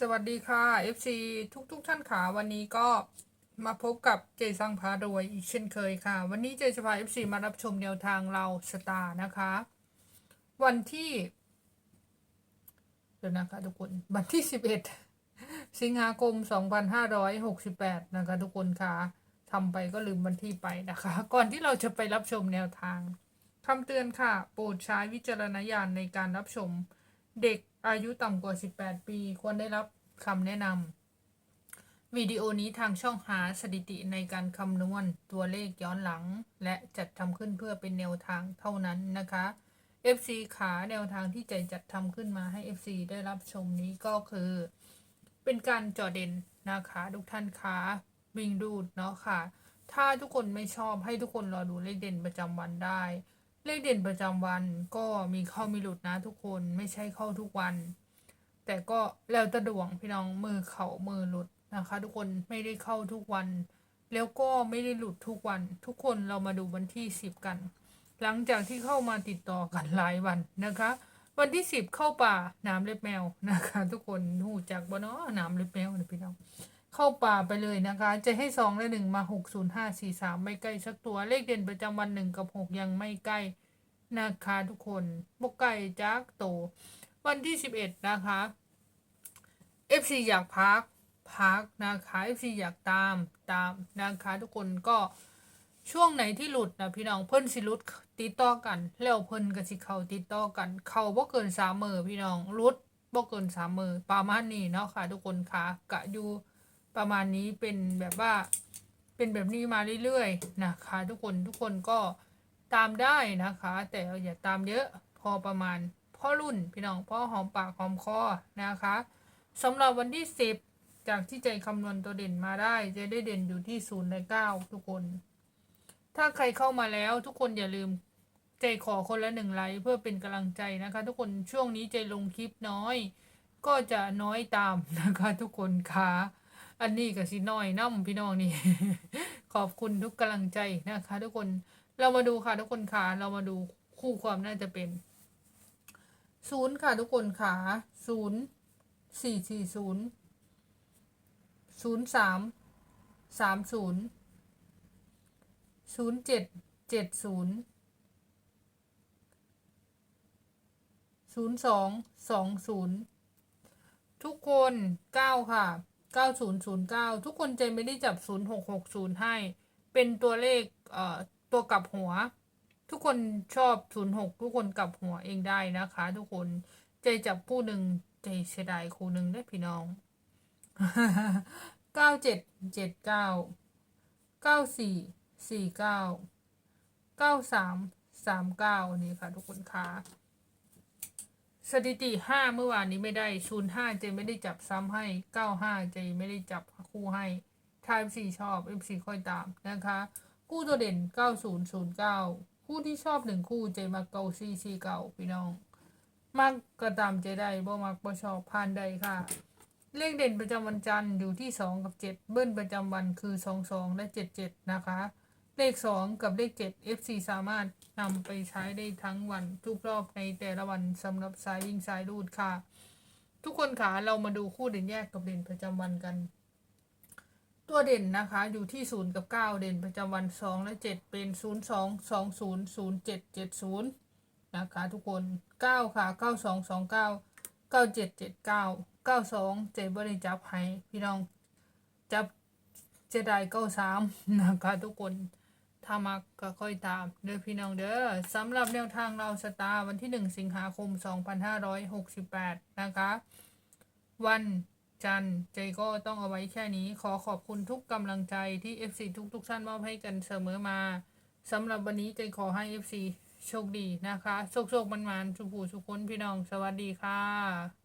สวัสดีค่ะ FC ทุกทุกๆท่านขาวันนี้ก็มาพบกับเจสังพารวยอีกเช่นเคยค่ะ วันนี้เจจะพา FC มารับชมแนวทางเราสตาร์นะคะ วันที่เดี๋ยวนะคะทุกคนวันที่ 11 สิงหาคม 2568 นะคะ ทุกคนค่ะทำไปก็ลืมวันที่ไปนะคะ ก่อนที่เราจะไปรับชมแนวทางคำเตือนค่ะ โปรดใช้วิจารณญาณในการรับชม เด็กอายุต่ำกว่า 18 ปี ควรได้รับคำแนะนำวิดีโอนี้ทางช่องหาสถิติในการคำนวณตัวเลขย้อนหลัง และจัดทำขึ้นเพื่อเป็นแนวทางเท่านั้นนะคะ FC ขาแนวทางที่ใจจัดทำขึ้นมาให้ FC ได้รับชมนี้ก็คือ เป็นการเจอเด่นนะคะทุกท่านคะวิ่งรูดเนาะค่ะ ถ้าทุกคนไม่ชอบให้ทุกคนรอดูเลขเด่นประจำวันได้ เลขเด่นประจำวันก็มีเข้ามีหลุดนะทุกคนไม่ใช่เข้าทุกวัน แต่ก็แล้วแต่ดวงพี่น้องมือเขามือหลุดนะคะ ทุกคนไม่ได้เข้าทุกวัน แล้วก็ไม่ได้หลุดทุกวัน ทุกคนเรามาดูวันที่สิบกัน หลังจากที่เข้ามาติดต่อกันหลายวันนะคะ วันที่สิบเข้าป่าน้ำเล็บแมวนะคะ ทุกคนหูจักบ่เนาะน้ำเล็บแมวนะพี่น้อง เข้าป่าไปเลยนะคะ จะให้สองและหนึ่งมาหกศูนย์ห้าสี่สามไม่ใกล้สักตัวเลขเด่นประจำวันหนึ่งกับหกยังไม่ใกล้นะคะทุกคนบกไก่จักโต วันที่สิบเอ็ดนะคะ FC อยากพักพักนะคะ FC อยากตามตามนะคะ ทุกคนก็ช่วงไหนที่หลุดนะพี่น้องเพิ่นสิลุดติดต่อกัน แล้วเพิ่นก็สิเขาติดต่อกัน เขาบ่เกินสามมือพี่น้องลุดบ่เกินสามมือประมาณนี้เนาะค่ะ ทุกคนค่ะกะอยู่ ประมาณนี้เป็นแบบว่าเป็นแบบนี้มาเรื่อยๆนะคะ ทุกคนทุกคนก็ตามได้นะคะ แต่อย่าตามเยอะพอประมาณพ่อรุ่นพี่น้องพ่อหอมปากหอมคอนะคะสำหรับวันที่ 10 จากที่ใจคำนวณตัวเด่นมาได้จะได้เด่นอยู่ที่0ใน9ทุกคน ถ้าใครเข้ามาแล้วทุกคนอย่าลืมใจขอคนละหนึ่งไลค์เพื่อเป็นกำลังใจนะคะ ทุกคนช่วงนี้ใจลงคลิปน้อย ก็จะน้อยตามนะคะ ทุกคนค่ะ อันนี้ก็สิน้อยน้ำพี่น้องนี่ ขอบคุณทุกกำลังใจนะคะ ทุกคนเรามาดูค่ะทุกคนค่ะเรามาดูคู่ความน่าจะเป็นศูนย์ค่ะทุกคนค่ะศูนย์สี่สี่ศูนย์ศูนย์สามสามศูนย์ศูนย์เจ็ดเจ็ดศูนย์ศูนย์สองสองศูนย์ทุกคนเก้าค่ะ เก้าศูนย์ศูนย์เก้าทุกคนใจไม่ได้จับศูนย์หกหกศูนย์ให้ เป็นตัวเลขเอ่อตัวกลับหัว ทุกคนชอบศูนย์หกทุกคนกลับหัวเองได้นะคะ ทุกคนใจจับผู้หนึ่งใจเสียดายคู่หนึ่งได้พี่น้องเก้าเจ็ดเจ็ดเก้าเก้าสี่สี่เก้าเก้าสามสามเก้านี่ค่ะทุกคนค่ะ สถิติห้าเมื่อวานนี้ไม่ได้ศูนย์ห้าเจไม่ได้จับซ้ำให้เก้าห้าเจไม่ได้จับคู่ให้ถ้า FC ชอบ FC ค่อยตามนะคะ คู่ตัวเด่น9009คู่ที่ชอบหนึ่งคู่เจมาเกาซีซีเก่าพี่น้องมักก็ตามเจได้บ่มักบ่ชอบผ่านใดค่ะ เลขเด่นประจำวันจันทร์อยู่ที่2กับ7เบิ้ลประจำวันคือ2 2และ7 7นะคะ เลข 2 กับเลข 7 FC สามารถนำไปใช้ได้ทั้งวันทุกรอบในแต่ละวันสำหรับสายวิ่งสายรูดค่ะ ทุกคนค่ะเรามาดูคู่เด่นแยกกับเด่นประจำวันกัน ตัวเด่นนะคะอยู่ที่ 0 กับ 9 เด่นประจำวัน 2 และ 7 เป็น 0 2 2 0 0 7 7 0 นะคะทุกคน 9 ค่ะ 9 2 2 9 9 7 7 9 9 2 เจ็บริจับให้พี่น้องจับเจไดเก้าสามนะคะทุกคน ถ้ามักก็ค่อยตามเด้อพี่น้องเด้อสำหรับแนวทางเราสตาร์วันที่ 1 สิงหาคม 2568 นะคะ วันจันทร์ใจก็ต้องเอาไว้แค่นี้ ขอขอบคุณทุกกำลังใจที่ FC ทุกทุกท่านมอบให้กันเสมอมาสำหรับวันนี้ใจขอให้ FC โชคดีนะคะ โชคโชคมันมันสุขูสุขคนพี่น้อง สวัสดีค่ะ